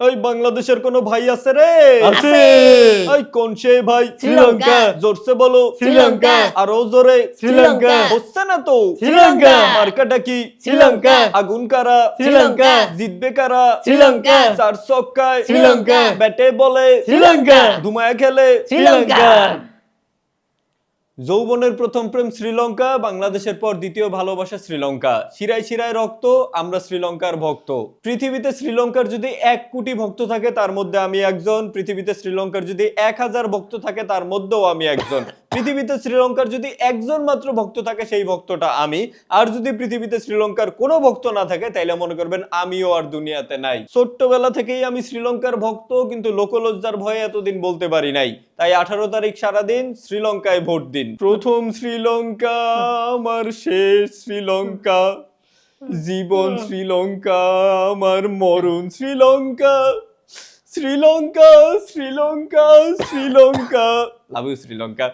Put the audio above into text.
এই বাংলাদেশের কোন ভাই আছে রে আছে। এই কোন সেই ভাই শ্রীলঙ্কা। জোরসে বলো শ্রীলঙ্কা। আরও জোরে শ্রীলঙ্কা। হচ্ছে না তো শ্রীলঙ্কা। মার্কাটা কি শ্রীলঙ্কা। আগুন কারা শ্রীলঙ্কা। জিতবে কারা শ্রীলঙ্কা। চার চক্কায় শ্রীলঙ্কা। ব্যাটে বলে শ্রীলঙ্কা। ধুমায় খেলে শ্রীলঙ্কা যৌবনের প্রথম প্রেম শ্রীলঙ্কা, বাংলাদেশের পর দ্বিতীয় ভালোবাসা শ্রীলঙ্কা। শিরায় শিরায় রক্ত, আমরা শ্রীলঙ্কার ভক্ত। পৃথিবীতে শ্রীলঙ্কার যদি এক কোটি ভক্ত থাকে, তার মধ্যে আমি একজন। পৃথিবীতে শ্রীলঙ্কার যদি এক হাজার ভক্ত থাকে, তার মধ্যেও আমি একজন। পৃথিবীতে শ্রীলঙ্কার যদি একজন মাত্র ভক্ত থাকে, সেই ভক্তটা আমি। আর যদি পৃথিবীতে শ্রীলঙ্কার কোনো ভক্ত না থাকে, তাইলে মনে করবেন আমিও আর দুনিয়াতে নাই। ছোট্টবেলা থেকেই আমি শ্রীলঙ্কার ভক্ত, কিন্তু লোকলজ্জার ভয়ে এতদিন বলতে পারি নাই। তাই আঠারো তারিখ সারাদিন শ্রীলঙ্কায় ভোট দিন। প্রথম শ্রীলঙ্কা, আমার শেষ শ্রীলঙ্কা। জীবন শ্রীলঙ্কা, আমার মরণ Sri Lanka. Sri Lanka Sri Lanka Sri Lanka. Love you Sri Lanka.